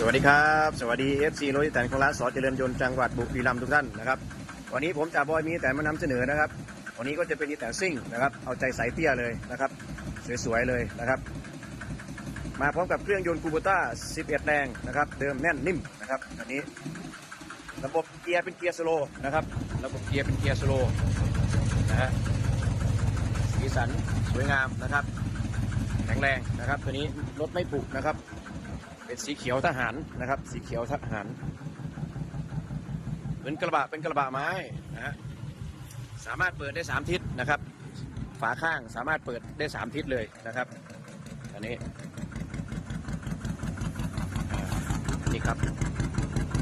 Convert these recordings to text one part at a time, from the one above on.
สวัสดีครับ สวัสดี FC รถที่แต่งของร้านสอเจริญยนต์จังหวัดบุรีรัมย์ทุกท่านนะครับวันนี้ผมจ่าบอยมีแต่มานำเสนอนะครับวันนี้ก็จะเป็นอีแต่ซิ่งนะครับเอาใจสายเตี้ยเลยนะครับสวยๆเลยนะครับมาพร้อมกับเครื่องยนต์คูโบต้า 11 แรงนะครับเดิมแน่นนิ่มนะครับอันนี้ ระบบเกียร์เป็นเกียร์สโลนะครับระบบเกียร์เป็นเกียร์สโลนะฮะสีสันสวยงามนะครับแข็งแรงนะครับตัวนี้รถไม่ผุนะครับ เป็นสีเขียวทหารนะครับ สีเขียวทหารเป็นกระบะเป็นกระบะไม้นะฮะสามารถเปิดได้สามทิศนะครับ ฝาข้างสามารถเปิดได้สามทิศเลยนะครับ อันนี้นี่ครับ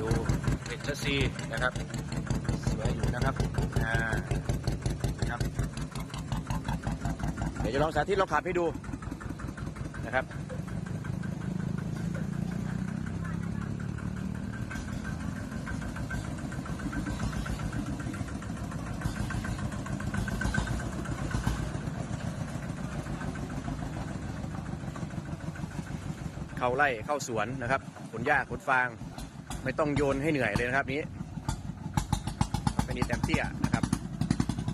ดูเป็นเชซีนะครับสวยอยู่นะครับอ่านะครับ เดี๋ยวจะลองสาธิตลองขับให้ดูนะครับ เข้าไร่เข้าสวนนะครับขนหญ้าขนฟาง ไม่ต้องโยนให้เหนื่อยเลยนะครับนี้เป็นอีแตมเตี้ยนะครับ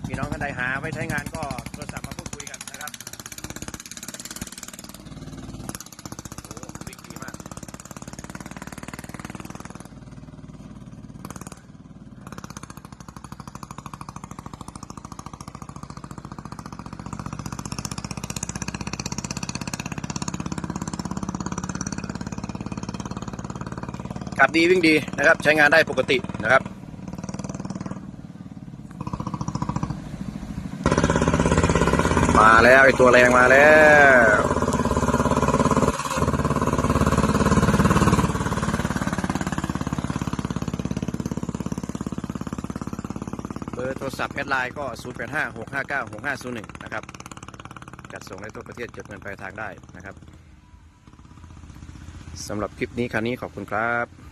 พี่น้องท่านใดหาไว้ใช้งานก็โทรศัพท์มาพูดคุยกันนะครับโอ้วิ่งดีมาก ขับดีวิ่งดีนะครับ ใช้งานได้ปกตินะครับมาแล้วไอตัวแรงมาแล้ว เบอร์โทรศัพท์แอดไลน์ก็ 0 8 5 6 5 9 6 5 0 1 นะครับ จัดส่งในทั่วประเทศจดเงินปลายทางได้นะครับสำหรับคลิปนี้คันนี้ขอบคุณครับ